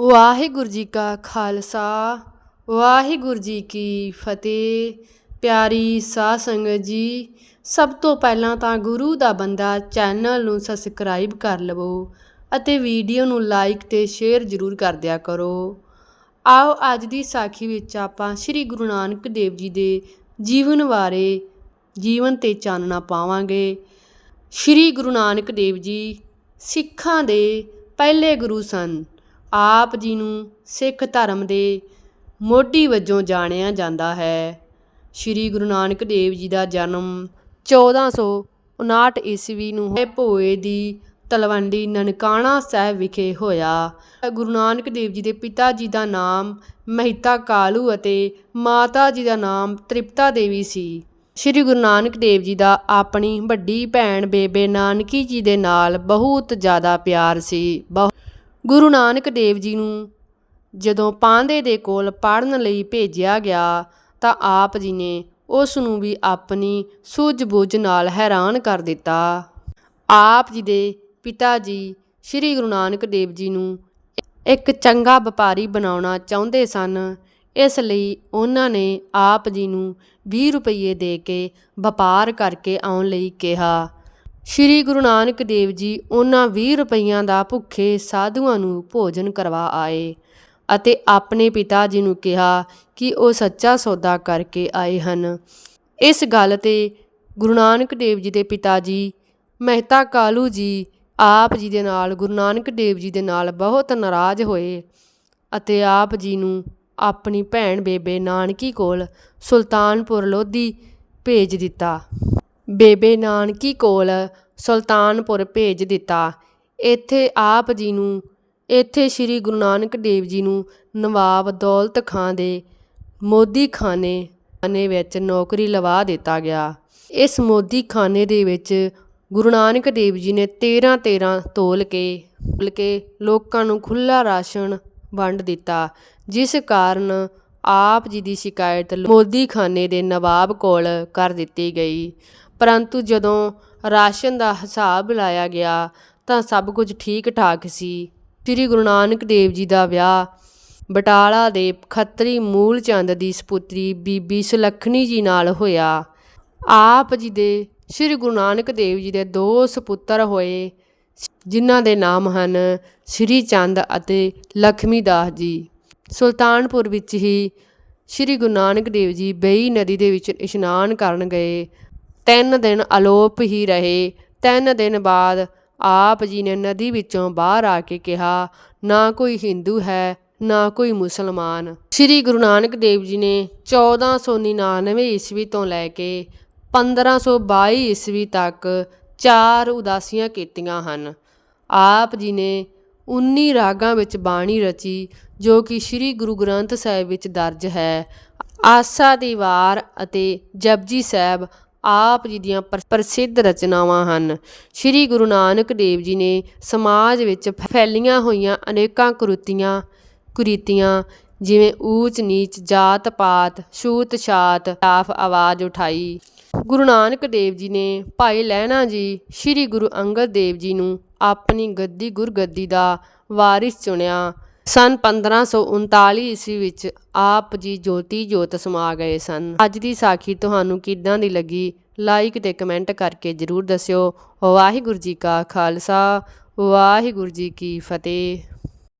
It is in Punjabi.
ਵਾਹਿਗੁਰੂ ਜੀ ਕਾ ਖਾਲਸਾ, ਵਾਹਿਗੁਰੂ ਜੀ ਕੀ ਫਤਿਹ। ਪਿਆਰੀ ਸਾਧ ਸੰਗਤ ਜੀ, ਸਭ ਤੋਂ ਪਹਿਲਾਂ ਤਾਂ ਗੁਰੂ ਦਾ ਬੰਦਾ ਚੈਨਲ ਨੂੰ ਸਬਸਕ੍ਰਾਈਬ ਕਰ ਲਵੋ ਅਤੇ ਵੀਡੀਓ ਨੂੰ ਲਾਈਕ ਤੇ ਸ਼ੇਅਰ ਜ਼ਰੂਰ ਕਰ ਦਿਆ ਕਰੋ। ਆਓ ਅੱਜ ਦੀ ਸਾਖੀ ਵਿੱਚ ਆਪਾਂ ਸ੍ਰੀ ਗੁਰੂ ਨਾਨਕ ਦੇਵ ਜੀ ਦੇ ਜੀਵਨ ਬਾਰੇ ਜੀਵਨ ਤੇ ਚਾਨਣਾ ਪਾਵਾਂਗੇ। ਸ੍ਰੀ ਗੁਰੂ ਨਾਨਕ ਦੇਵ ਜੀ ਸਿੱਖਾਂ ਦੇ ਪਹਿਲੇ ਗੁਰੂ ਸਨ। ਆਪ ਜੀ ਨੂੰ ਸਿੱਖ ਧਰਮ ਦੇ ਮੋਢੀ ਵਜੋਂ ਜਾਣਿਆ ਜਾਂਦਾ ਹੈ। ਸ੍ਰੀ ਗੁਰੂ ਨਾਨਕ ਦੇਵ ਜੀ ਦਾ ਜਨਮ 1459 ਈਸਵੀ ਨੂੰ ਹੋਏ ਭੋਏ ਦੀ ਤਲਵੰਡੀ ਨਨਕਾਣਾ ਸਾਹਿਬ ਵਿਖੇ ਹੋਇਆ। ਗੁਰੂ ਨਾਨਕ ਦੇਵ ਜੀ ਦੇ ਪਿਤਾ ਜੀ ਦਾ ਨਾਮ ਮਹਿਤਾ ਕਾਲੂ ਅਤੇ ਮਾਤਾ ਜੀ ਦਾ ਨਾਮ ਤ੍ਰਿਪਤਾ ਦੇਵੀ ਸੀ। ਸ੍ਰੀ ਗੁਰੂ ਨਾਨਕ ਦੇਵ ਜੀ ਦਾ ਆਪਣੀ ਵੱਡੀ ਭੈਣ ਬੇਬੇ ਨਾਨਕੀ ਜੀ ਦੇ ਨਾਲ ਬਹੁਤ ਜ਼ਿਆਦਾ ਪਿਆਰ ਸੀ। ਬਹੁ- ਗੁਰੂ ਨਾਨਕ ਦੇਵ ਜੀ ਨੂੰ ਜਦੋਂ ਪਾਂਦੇ ਦੇ ਕੋਲ ਪੜਨ ਲਈ ਭੇਜਿਆ ਗਿਆ ਤਾਂ ਆਪ ਜੀ ਨੇ ਉਸ ਨੂੰ ਵੀ ਆਪਣੀ ਸੂਝ-ਬੂਝ ਨਾਲ ਹੈਰਾਨ ਕਰ ਦਿੱਤਾ। ਆਪ ਜੀ ਦੇ ਪਿਤਾ ਜੀ ਸ੍ਰੀ ਗੁਰੂ ਨਾਨਕ ਦੇਵ ਜੀ ਨੂੰ ਇੱਕ ਚੰਗਾ ਵਪਾਰੀ ਬਣਾਉਣਾ ਚਾਹੁੰਦੇ ਸਨ। ਇਸ ਲਈ ਉਹਨਾਂ ਨੇ ਆਪ ਜੀ ਨੂੰ 20 ਰੁਪਏ ਦੇ ਕੇ ਵਪਾਰ ਕਰਕੇ ਆਉਣ ਲਈ ਕਿਹਾ। ਸ੍ਰੀ ਗੁਰੂ ਨਾਨਕ ਦੇਵ ਜੀ ਉਹਨਾਂ 20 ਰੁਪਈਆਂ ਦਾ ਭੁੱਖੇ ਸਾਧੂਆਂ ਨੂੰ ਭੋਜਨ ਕਰਵਾ ਆਏ ਅਤੇ ਆਪਣੇ ਪਿਤਾ ਜੀ ਨੂੰ ਕਿਹਾ ਕਿ ਉਹ ਸੱਚਾ ਸੌਦਾ ਕਰਕੇ ਆਏ ਹਨ। ਇਸ ਗੱਲ ਤੇ ਗੁਰੂ ਨਾਨਕ ਦੇਵ ਜੀ ਦੇ ਪਿਤਾ ਜੀ ਮਹਿਤਾ ਕਾਲੂ ਜੀ ਆਪ ਜੀ ਦੇ ਨਾਲ ਗੁਰੂ ਨਾਨਕ ਦੇਵ ਜੀ ਦੇ ਨਾਲ ਬਹੁਤ ਨਾਰਾਜ਼ ਹੋਏ ਅਤੇ ਆਪ ਜੀ ਨੂੰ ਆਪਣੀ ਭੈਣ ਬੇਬੇ ਨਾਨਕੀ ਕੋਲ ਸੁਲਤਾਨਪੁਰ ਲੋਧੀ ਭੇਜ ਦਿੱਤਾ। ਬੇਬੇ ਨਾਨਕੀ ਕੋਲ ਸੁਲਤਾਨਪੁਰ ਭੇਜ ਦਿੱਤਾ। ਇੱਥੇ ਆਪ ਜੀ ਨੂੰ, ਇੱਥੇ ਸ੍ਰੀ ਗੁਰੂ ਨਾਨਕ ਦੇਵ ਜੀ ਨੂੰ ਨਵਾਬ ਦੌਲਤ ਖਾਂ ਦੇ ਮੋਦੀ ਖਾਨੇ ਖਾਨੇ ਵਿੱਚ ਨੌਕਰੀ ਲਵਾ ਦਿੱਤਾ ਗਿਆ। ਇਸ ਮੋਦੀ ਖਾਨੇ ਦੇ ਵਿੱਚ ਗੁਰੂ ਨਾਨਕ ਦੇਵ ਜੀ ਨੇ 13 13 ਤੋਲ ਕੇ ਤੋਲ ਕੇ ਲੋਕਾਂ ਨੂੰ ਖੁੱਲਾ ਰਾਸ਼ਨ ਵੰਡ ਦਿੱਤਾ, ਜਿਸ ਕਾਰਨ ਆਪ ਜੀ ਦੀ ਸ਼ਿਕਾਇਤ ਮੋਦੀ ਖਾਨੇ ਦੇ ਨਵਾਬ ਕੋਲ ਕਰ ਦਿੱਤੀ ਗਈ। ਪਰੰਤੂ ਜਦੋਂ ਰਾਸ਼ਨ ਦਾ ਹਿਸਾਬ ਲਾਇਆ ਗਿਆ ਤਾਂ ਸਭ ਕੁਝ ਠੀਕ ਠਾਕ ਸੀ। ਸ੍ਰੀ ਗੁਰੂ ਨਾਨਕ ਦੇਵ ਜੀ ਦਾ ਵਿਆਹ, ਬਟਾਲਾ ਦੇ ਖੱਤਰੀ ਮੂਲ ਚੰਦ ਦੀ ਸਪੁੱਤਰੀ ਬੀਬੀ ਸੁਲੱਖਣੀ ਜੀ ਨਾਲ ਹੋਇਆ। ਆਪ ਜੀ ਦੇ, ਸ੍ਰੀ ਗੁਰੂ ਨਾਨਕ ਦੇਵ ਜੀ ਦੇ ਦੋ ਸੁਪੁੱਤਰ ਹੋਏ, ਜਿਨ੍ਹਾਂ ਦੇ ਨਾਮ ਹਨ ਸ੍ਰੀ ਚੰਦ ਅਤੇ ਲਖਮੀ ਦਾਸ ਜੀ। ਸੁਲਤਾਨਪੁਰ ਵਿੱਚ ਹੀ ਸ੍ਰੀ ਗੁਰੂ ਨਾਨਕ ਦੇਵ ਜੀ ਬਈ ਨਦੀ ਦੇ ਵਿੱਚ ਇਸ਼ਨਾਨ ਕਰਨ ਗਏ। ਤਿੰਨ ਦਿਨ ਅਲੋਪ ਹੀ ਰਹੇ। ਤਿੰਨ ਦਿਨ ਬਾਅਦ ਆਪ ਜੀ ਨੇ ਨਦੀ ਵਿੱਚੋਂ ਬਾਹਰ ਆ ਕੇ ਕਿਹਾ, ਨਾ ਕੋਈ ਹਿੰਦੂ ਹੈ, ਨਾ ਕੋਈ ਮੁਸਲਮਾਨ। ਸ੍ਰੀ ਗੁਰੂ ਨਾਨਕ ਦੇਵ ਜੀ ਨੇ 1499 ਈਸਵੀ ਤੋਂ ਲੈ ਕੇ 1522 ਈਸਵੀ ਤੱਕ ਚਾਰ ਉਦਾਸੀਆਂ ਕੀਤੀਆਂ ਹਨ। ਆਪ ਜੀ ਨੇ 19 ਰਾਗਾਂ ਵਿੱਚ ਬਾਣੀ ਰਚੀ, ਜੋ ਕਿ ਸ੍ਰੀ ਗੁਰੂ ਗ੍ਰੰਥ ਸਾਹਿਬ ਵਿੱਚ ਦਰਜ ਹੈ। ਆਸਾ ਦੀ ਵਾਰ ਅਤੇ ਜਪਜੀ ਸਾਹਿਬ ਆਪ ਜੀ ਦੀਆਂ ਪ੍ਰਸਿੱਧ ਰਚਨਾਵਾਂ ਹਨ। ਸ੍ਰੀ ਗੁਰੂ ਨਾਨਕ ਦੇਵ ਜੀ ਨੇ ਸਮਾਜ ਵਿੱਚ ਫੈਲੀਆਂ ਹੋਈਆਂ ਅਨੇਕਾਂ ਕੁਰੀਤੀਆਂ ਕੁਰੀਤੀਆਂ, ਜਿਵੇਂ ਊਚ ਨੀਚ, ਜਾਤ ਪਾਤ, ਛੂਤ ਛਾਤ, ਖਿਲਾਫ ਆਵਾਜ਼ ਉਠਾਈ। ਗੁਰੂ ਨਾਨਕ ਦੇਵ ਜੀ ਨੇ ਭਾਈ ਲਹਿਣਾ ਜੀ, ਸ੍ਰੀ ਗੁਰੂ ਅੰਗਦ ਦੇਵ ਜੀ ਨੂੰ ਆਪਣੀ ਗੱਦੀ ਗੁਰਗੱਦੀ ਦਾ ਵਾਰਿਸ ਚੁਣਿਆ। ਸਨ 1539 ਈਸਵੀ ਵਿੱਚ ਆਪ ਜੀ ਜੋਤੀ ਜੋਤ ਸਮਾ ਗਏ ਸਨ। ਅੱਜ ਦੀ ਸਾਖੀ ਤੁਹਾਨੂੰ ਕਿੱਦਾਂ ਦੀ ਲੱਗੀ? ਲਾਈਕ ਤੇ ਕਮੈਂਟ ਕਰਕੇ ਜਰੂਰ ਦੱਸਿਓ। ਵਾਹਿਗੁਰੂ ਜੀ ਕਾ ਖਾਲਸਾ, ਵਾਹਿਗੁਰੂ ਜੀ ਕੀ ਫਤਿਹ।